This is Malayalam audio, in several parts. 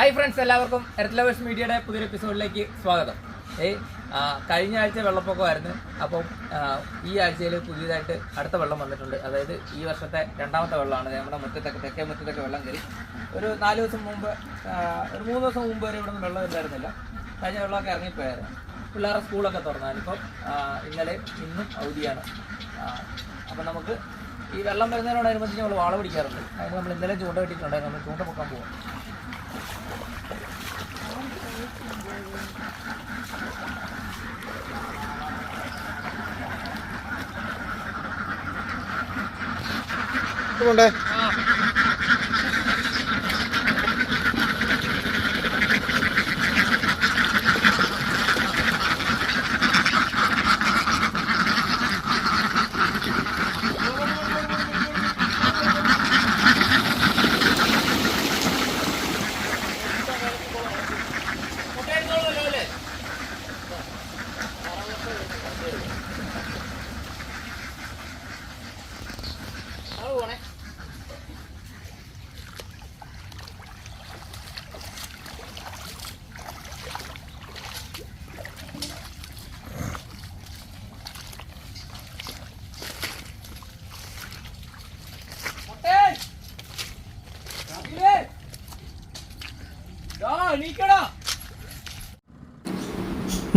ഹായ് ഫ്രണ്ട്സ് എല്ലാവർക്കും എർത്ത് ലവേഴ്സ് മീഡിയയുടെ പുതിയൊരു എപ്പിസോഡിലേക്ക് സ്വാഗതം. ഏയ് കഴിഞ്ഞ ആഴ്ച വെള്ളപ്പൊക്കമായിരുന്നു അപ്പം ഈ ആഴ്ചയിൽ പുതിയതായിട്ട് അടുത്ത വെള്ളം വന്നിട്ടുണ്ട്. അതായത് ഈ വർഷത്തെ രണ്ടാമത്തെ വെള്ളമാണ്. നമ്മുടെ മുറ്റത്തൊക്കെ തെക്കേ മുറ്റത്തൊക്കെ വെള്ളം കയറി. ഒരു നാല് ദിവസം മുമ്പ് ഒരു മൂന്ന് ദിവസം മുമ്പ് വരെ ഇവിടെ വെള്ളം ഉണ്ടായിരുന്നില്ല കഴിഞ്ഞ വെള്ളമൊക്കെ ഇറങ്ങിപ്പോയായിരുന്നു. പിള്ളേരുടെ സ്കൂളൊക്കെ തുറന്നാലിപ്പം ഇന്നലെ ഇന്നും അവധിയാണ്. അപ്പം നമുക്ക് ഈ വെള്ളം വരുന്നതിനോടനുബന്ധിച്ച് നമ്മൾ വാള പിടിക്കാറുണ്ട്. അതിന് നമ്മൾ ഇന്നലെ ചൂണ്ട കിട്ടിയിട്ടുണ്ടായിരുന്നു നമ്മൾ ചൂണ്ട പൊക്കാൻ പോകും കൊണ്ടേ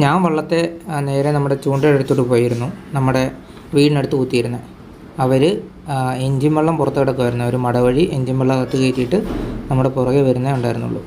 ഞാൻ വള്ളത്തെ നേരെ നമ്മുടെ ചൂണ്ടയുടെ അടുത്തോട്ട് പോയിരുന്നു. നമ്മുടെ വീടിനടുത്ത് കുത്തിയിരുന്നത് അവർ എഞ്ചിൻ വെള്ളം പുറത്ത് കിടക്കുമായിരുന്നു അവർ മടവഴി എൻജിൻ വെള്ളം അകത്ത് കയറ്റിയിട്ട് നമ്മുടെ പുറകെ വരുന്നേ ഉണ്ടായിരുന്നുള്ളൂ.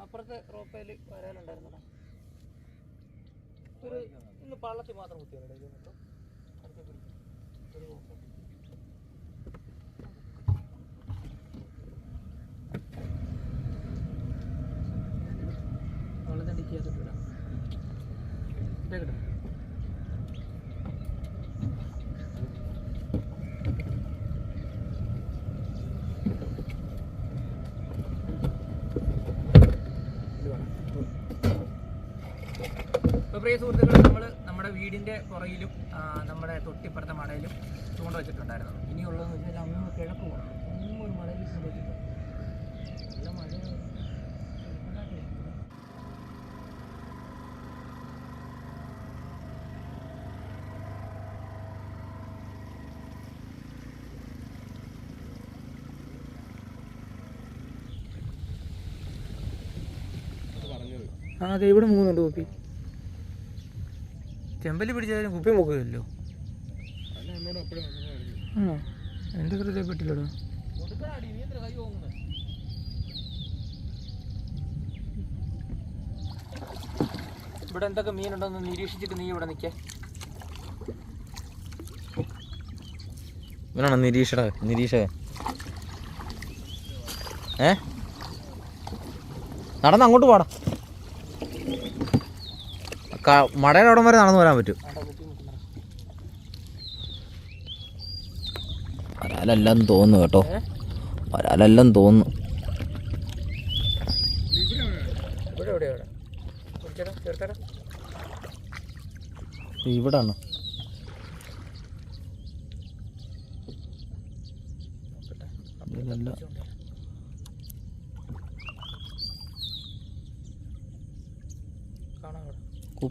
അപ്പുറത്തെ റോപ്പയിൽ വരാനുണ്ടായിരുന്നല്ലോ ഒരു ഇന്ന് പള്ളത്തിൽ മാത്രം ഡിക്കി ചെയ്തിട്ട് വിടാം ഇതേക്കട്ടെ പ്രിയ സുഹൃത്തുക്കളെ നമ്മൾ നമ്മുടെ വീടിന്റെ പുറയിലും നമ്മുടെ തൊട്ടിപ്പുറത്തെ മടയിലും ചൂണ്ട വെച്ചിട്ടുണ്ടായിരുന്നു. ഇനിയുള്ളതെന്ന് വെച്ചാൽ അങ്ങ് കിഴക്ക് പോകണം ഒരു മടയിൽ ചൂണ്ട വെച്ചിട്ടുണ്ട് നല്ല മഴ ആ അതെ ഇവിടെ മൂന്നുണ്ട് കുപ്പി ചെമ്പല്ലി പിടിച്ചാലും കുപ്പി മുക്കുകയല്ലോ ആണോ? എന്റെ ഹൃദയപ്പെട്ടില്ലടോ ഇവിടെ എന്തൊക്കെ മീനുണ്ടെന്ന് നിരീക്ഷിച്ചിട്ട് നീ ഇവിടെ നിൽക്കേ. ഇവനാണ് നിരീക്ഷണ നിരീക്ഷകൻ. ഏ? നടന്ന് അങ്ങോട്ട് പോടാ. മടയുടെ അവിടം വരെ നടന്നു വരാൻ പറ്റും. വരാലെല്ലാം തോന്നുന്നു കേട്ടോ. വരാലെല്ലാം തോന്നുന്നു. ഇവിടാണ് ഇതിലല്ല കാണാം ഇവിടെ കുപ്പിയുടെ അവിടെ തന്നെയാണ് ആ. നല്ല മീനാണോ നോക്കി പൊരി കയറ്റാനുള്ളോ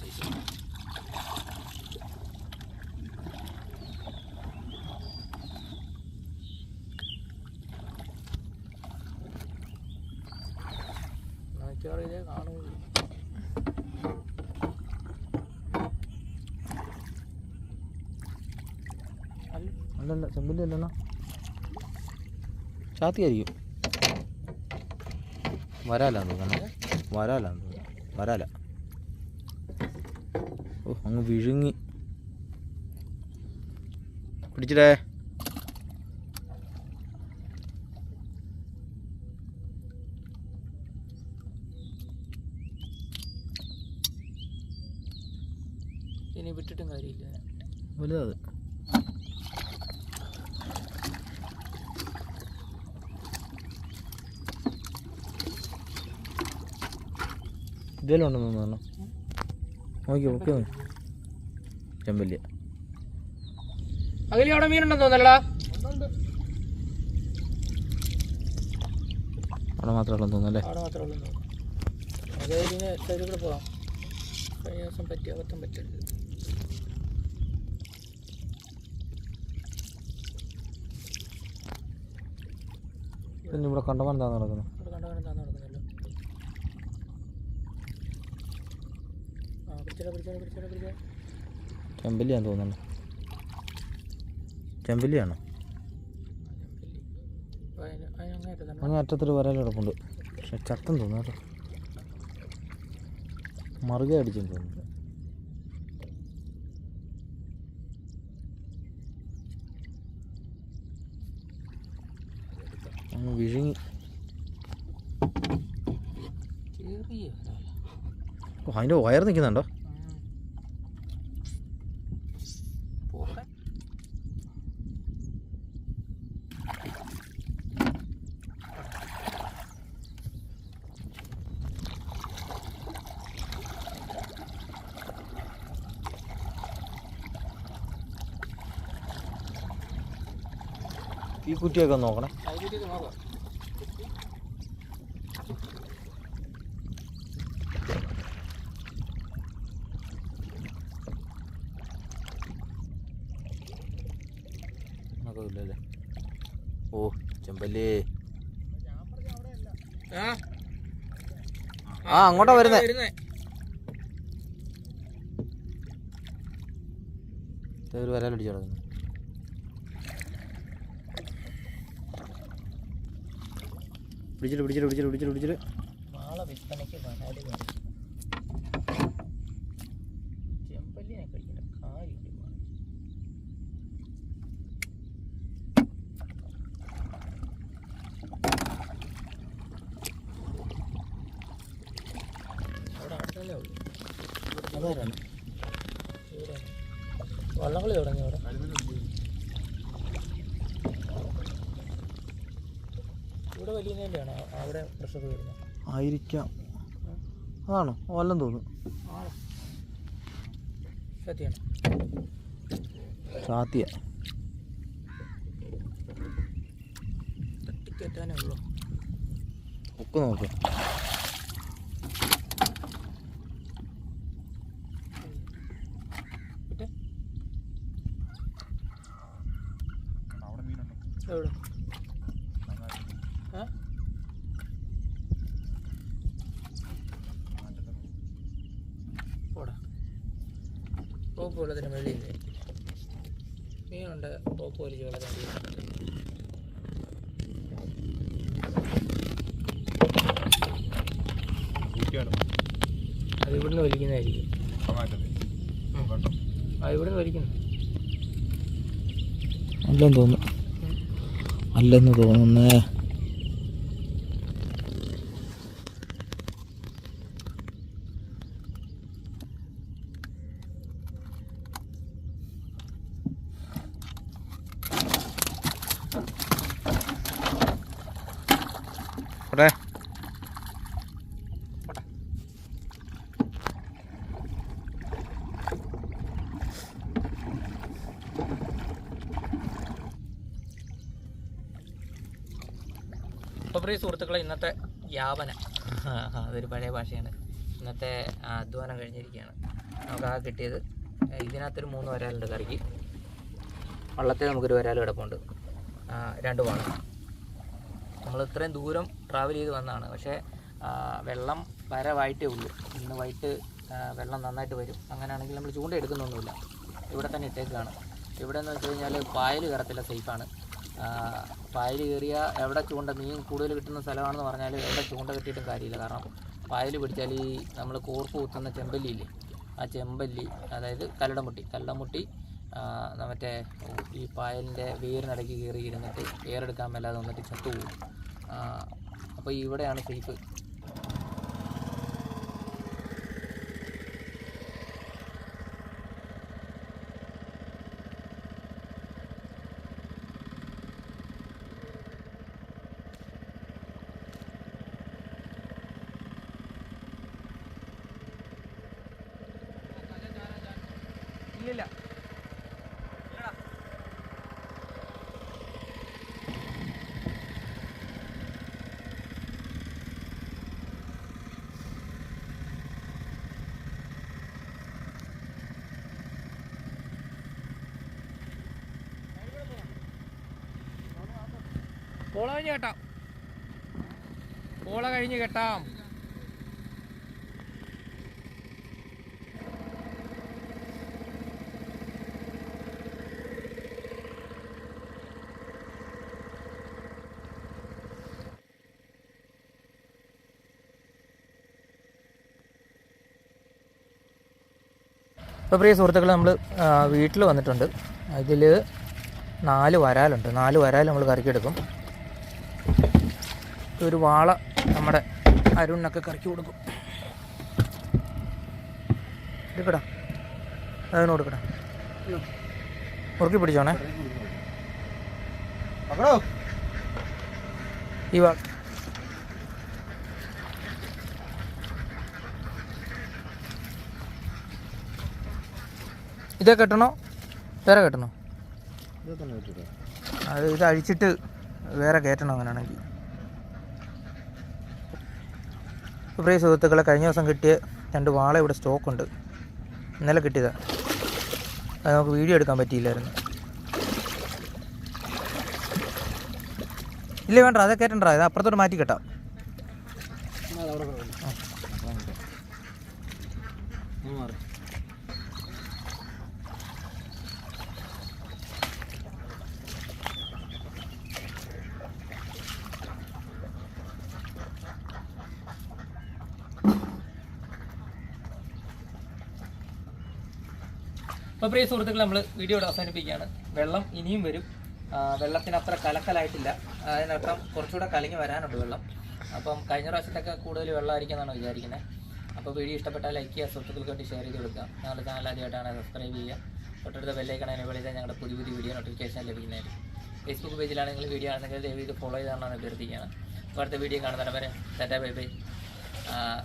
സൈസ് മിക്കവാറും അല്ല അല്ലല്ല ചെമ്പല്ലി അല്ലണ്ണ. ചാത്തിയായിരിക്കും. വരാലാന്ന് തോന്നുന്നു. വരാലാന്ന് തോന്നുന്നു. വരാല. അങ്ങ് വിഴുങ്ങി. പിടിച്ചിടേ. ഇനി വിട്ടിട്ടും കാര്യമില്ല. വലുതത്. ഇതെല്ലാം ഉണ്ടെന്ന് തോന്നുന്നു നോക്കിയോ ഓക്കെ ചെമ്പല്ലിയ അകലി അവിടെ മീനുണ്ടെന്ന് തോന്നല്ലടാ അവിടെ മാത്രമേ ഉള്ളൂ തോന്നല്ലേ അവിടെ മാത്രമേ ഉള്ളൂ അതായത് ഇതിന് സൈഡിൽ കൂടെ പോവാം. കഴിഞ്ഞ ദിവസം പറ്റി അബദ്ധം പറ്റരുത് പിന്നെ ഇവിടെ കണ്ടമാൻ താന്ന് നടക്കുന്നു? ഇവിടെ കണ്ടവനെ താന്ന് നടക്കുന്നല്ലോ? ആ പിടിച്ചോ പിടിച്ചോ പിടിച്ചോ പിടിച്ചോ ചെമ്പല്ലിയാന്ന് തോന്നുന്നു. ചെമ്പല്ലിയാണോ? അങ്ങനെ അറ്റത്തൊരു വരൽ കിടപ്പുണ്ട്. പക്ഷെ ചത്തം തോന്നുന്നു കേട്ടോ. മറുക അടിച്ചെന്ന് തോന്നുന്നു. അങ്ങ് വിഴുങ്ങി. അതിന്റെ വയർ നിൽക്കുന്നുണ്ടോ കുറ്റിയൊക്കെ നോക്കണേ. ഇല്ലല്ലേ ഓ ചെമ്പല്ലേ. ആ. ആ അങ്ങോട്ടാ വരുന്നേ. ഒരു വരലടിച്ച് കിടക്കുന്നു. പിടിച്ചിട്ട് പിടിച്ചിട്ട് പിടിച്ചിട്ട് പിടിച്ചിട്ട് പിടിച്ചിട്ട് നാളെ വിൽപ്പനയ്ക്ക് വരാൽ വേണം ചെമ്പല്ലിനെ കഴിക്കണ്ട കാര്യമില്ല അവിടെ അടുത്തല്ലേ ഉള്ളൂ അതാരാണ് ഇവിടെ വള്ളംകളി തുടങ്ങി അവിടെ ഇവിടെ വലിയതിന്റെയാണോ അവിടെ പ്രഷർ വരുന്നത് ആയിരിക്കാം. അതാണോ? വല്ലം തോന്നുന്നു സത്യമാണ് ചാത്തിയ. തട്ടിക്കയറ്റാനേ ഉള്ളൂ. ഒക്കെ നോക്ക്. എവിടെ ഏ? പോടാ പോപ്പ് വെള്ളത്തിന് മീനുണ്ട്. പോക്ക് വലിച്ച് വെള്ളത്തിന് അത് ഇവിടുന്ന് വലിക്കുന്നതായിരിക്കും. ഉം. ആ ഇവിടുന്ന് വലിക്കുന്നു. അല്ലെന്ന് തോന്നുന്നു. അല്ലെന്ന് തോന്നുന്നേ. പ്രിയ സുഹൃത്തുക്കളെ ഇന്നത്തെ യാവന. അതൊരു പഴയ ഭാഷയാണ്. ഇന്നത്തെ അധ്വാനം കഴിഞ്ഞിരിക്കുകയാണ്. നമുക്ക് ആ കിട്ടിയത് ഇതിനകത്തൊരു മൂന്ന് വരാലുണ്ട് കറിക്ക്. വള്ളത്തിൽ നമുക്കൊരു വരാൽ കിടപ്പുണ്ട്. രണ്ട് വാള നമ്മൾ ഇത്രയും ദൂരം ട്രാവൽ ചെയ്ത് വന്നതാണ്. പക്ഷേ വെള്ളം വെള്ളം വരവായിട്ടേ ഉള്ളൂ. ഇന്ന് വൈകിട്ട് വെള്ളം നന്നായിട്ട് വരും. അങ്ങനെയാണെങ്കിൽ നമ്മൾ ചൂണ്ട എടുക്കുന്നൊന്നുമില്ല. ഇവിടെ തന്നെ ഇട്ടേക്കാണ്. ഇവിടെ എന്ന് വെച്ച് കഴിഞ്ഞാൽ പായൽ കയറത്തില്ല സേഫാണ് പായൽ കയറിയ എവിടെ ചൂണ്ട മീൻ കൂടുതൽ കിട്ടുന്ന സ്ഥലമാണെന്ന് പറഞ്ഞാൽ എവിടെ ചൂണ്ട കിട്ടിയിട്ടും കാര്യമില്ല. കാരണം പായൽ പിടിച്ചാൽ ഈ നമ്മൾ കോർപ്പ് കുത്തുന്ന ചെമ്പല്ലി ഇല്ലേ ആ ചെമ്പല്ലി അതായത് കല്ലടമുട്ടി. കല്ലടമുട്ടി മറ്റേ ഈ പായലിന്റെ വേരിനിടയ്ക്ക് കയറി ഇരുന്നിട്ട് വേറെടുക്കാൻ മേലാതെ വന്നിട്ട് ചത്തുപോകും. അപ്പോൾ ഇവിടെയാണ് സേഫ്. പോള കഴിഞ്ഞ് കെട്ടാം. പോള കഴിഞ്ഞ് കെട്ടാം. ഇപ്പോൾ പ്രിയ സുഹൃത്തുക്കൾ നമ്മൾ വീട്ടിൽ വന്നിട്ടുണ്ട്. ഇതിൽ നാല് വരാലുണ്ട്. നാല് വരാൽ നമ്മൾ കറിക്കെടുക്കും. ഒരു വാള നമ്മുടെ അരുണിനൊക്കെ കറക്കി കൊടുക്കും. എടുക്കടാ അതിന് കൊടുക്കടാ മുറുക്കി പിടിച്ചോണേ. ഈ വാ. ഇതേ കെട്ടണോ? വേറെ കെട്ടണോ? അത് ഇത് അഴിച്ചിട്ട് വേറെ കയറ്റണം അങ്ങനെയാണെങ്കിൽ പ്രിയ സുഹൃത്തുക്കളെ കഴിഞ്ഞ ദിവസം കിട്ടിയ രണ്ട് വാള ഇവിടെ സ്റ്റോക്കുണ്ട്. ഇന്നലെ കിട്ടിയതാണ് അത് നമുക്ക് വീഡിയോ എടുക്കാൻ പറ്റിയില്ലായിരുന്നു. ഇല്ല വേണ്ട അതൊക്കെ കയറ്റണ്ട ഇത് അപ്പുറത്തോട്ട് മാറ്റി കെട്ടാം അപ്പോൾ പ്രിയ സുഹൃത്തുക്കൾ നമ്മൾ വീഡിയോ അവസാനിപ്പിക്കുകയാണ്. വെള്ളം ഇനിയും വരും. വെള്ളത്തിന് അത്ര കലക്കലായിട്ടില്ല. അതിനർത്ഥം കുറച്ചുകൂടെ കലങ്ങി വരാനുണ്ട് വെള്ളം. അപ്പം കഴിഞ്ഞ പ്രാവശ്യത്തൊക്കെ കൂടുതൽ വെള്ളമായിരിക്കും എന്നാണ് വിചാരിക്കുന്നത് അപ്പോൾ വീഡിയോ ഇഷ്ടപ്പെട്ടാൽ ലൈക്ക് ചെയ്യുക സുഹൃത്തുക്കൾക്ക് വേണ്ടി ഷെയർ ചെയ്ത് കൊടുക്കുക. ഞങ്ങളുടെ ചാനൽ ആദ്യമായിട്ടാണ് സബ്സ്ക്രൈബ് ചെയ്യുക. തൊട്ടടുത്ത ബെല്ലൈക്കണ എനേബിൾ ചെയ്താൽ ഞങ്ങളുടെ പുതിയ പുതിയ വീഡിയോ നോട്ടിഫിക്കേഷൻ ലഭിക്കുന്നതായിരിക്കും. ഫേസ്ബുക്ക് പേജിലാണെങ്കിൽ വീഡിയോ ആണെങ്കിൽ ദയവ് ഇത് ഫോളോ ചെയ്താണെന്ന് അഭ്യർത്ഥിക്കുകയാണ്. അടുത്ത വീഡിയോ കാണുന്നവരെ വരെ ടാറ്റാ ബൈ ബൈ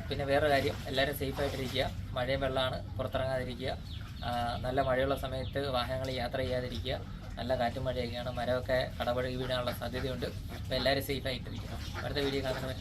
പിന്നെ വേറെ കാര്യം എല്ലാവരും സേഫായിട്ടിരിക്കുക മഴയും വെള്ളമാണ്. പുറത്തിറങ്ങാതിരിക്കുക. നല്ല മഴയുള്ള സമയത്ത് വാഹനങ്ങൾ യാത്ര ചെയ്യാതിരിക്കുക. നല്ല കാറ്റും മഴയൊക്കെയാണ്. മരമൊക്കെ കടപഴകി വീഴാനുള്ള സാധ്യതയുണ്ട്. അപ്പോൾ എല്ലാവരും സേഫായിട്ടിരിക്കണം അടുത്ത വീഡിയോ കാണുന്നവർ